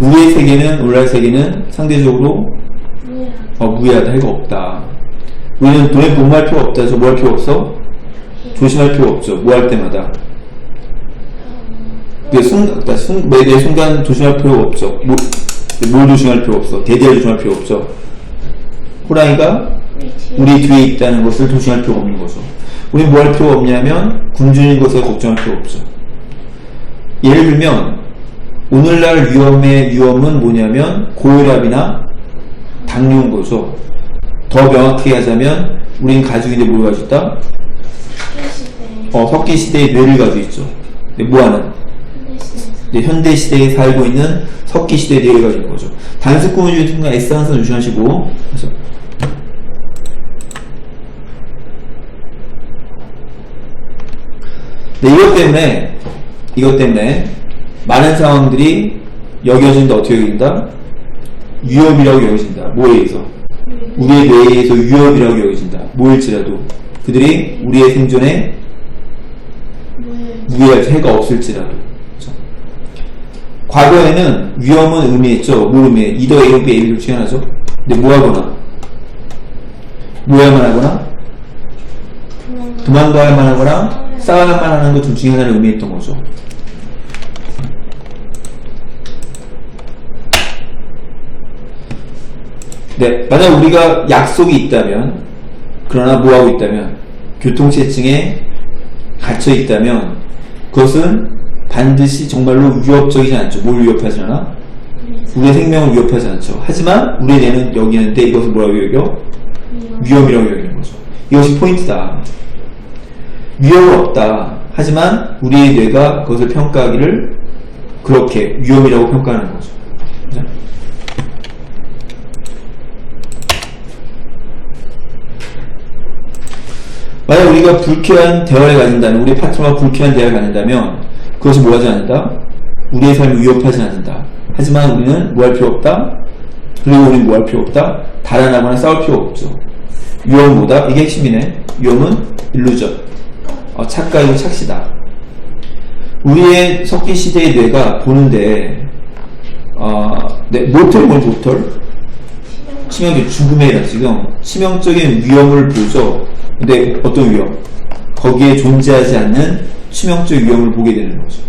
우리의 세계는 오늘날 세계는 상대적으로? 어, 무해하다 해가 없다. 우리는 돈에 복무할 필요 없다 해서 뭐 할 필요 없어? 조심할 필요 없죠. 뭐 할 때마다. 그 순, 그러니까 순, 매매 순간 조심할 필요 없죠. 뭐, 뭘 조심할 필요 없어? 대대를 조심할 필요 없죠. 호랑이가 우리 뒤에 있다는 것을 조심할 필요가 없는 거죠. 우리 뭐 할 필요가 없냐면 굶주린 것에 걱정할 필요 없죠. 예를 들면 오늘날 위험의 위험은 뭐냐면 고혈압이나 당뇨인 거죠. 더 명확히 하자면 우리는 가지고 있는데 뭘 가지고 있다? 시대 어, 석기 시대의 뇌를 가지고 있죠. 근데 뭐하는? 현대시대에서 이제 현대 시대에 살고 있는 석기 시대의 뇌를 가지고 있는 거죠. 단수 구문주의 순간 S 항상 조심하시고 그래서 네, 이것 때문에 이것 때문에 많은 상황들이 여겨진다 어떻게 여긴다? 위협이라고 여겨진다. 뭐에 의해서? 우리의 뇌에 의해서 위협이라고 여겨진다. 뭐일지라도 그들이 우리의 생존에? 무해할 해가 없을지라도 그렇죠? 과거에는 위험은 의미했죠 뭘 의미해 이더 A, B, A, B를 중에 하나죠 근데 뭐하거나 뭐야만 하거나 도망가. 도망가야만 하거나 싸워야만 하는 것 둘 중에 하나를 의미했던 거죠 네, 만약 우리가 약속이 있다면 그러나 뭐하고 있다면 교통체증에 갇혀 있다면 그것은 반드시 정말로 위협적이지 않죠. 뭘 위협하지 않아? 우리의 생명을 위협하지 않죠. 하지만 우리의 뇌는 여기는데 이것을 뭐라고 여겨? 위험이라고 여기는 거죠. 이것이 포인트다. 위험은 없다. 하지만 우리의 뇌가 그것을 평가하기를 그렇게 위험이라고 평가하는 거죠. 만약 우리가 불쾌한 대화를 가진다면, 우리 파트너와 불쾌한 대화를 가진다면, 그것이 뭐 하지 않는다? 우리의 삶을 위협하지 않는다. 하지만 우리는 뭐 할 필요 없다? 그리고 우리는 뭐 할 필요 없다? 달아나거나 싸울 필요 없죠. 뭐다? 이게 핵심이네. 위험은 일루전. 어, 착각이고 착시다. 우리의 석기 시대의 뇌가 보는데, 어, 네, 모털 뭘 모털? 치명적 죽음의 일 지금 치명적인 위험을 보죠. 근데 어떤 위험? 거기에 존재하지 않는 치명적 위험을 보게 되는 거죠.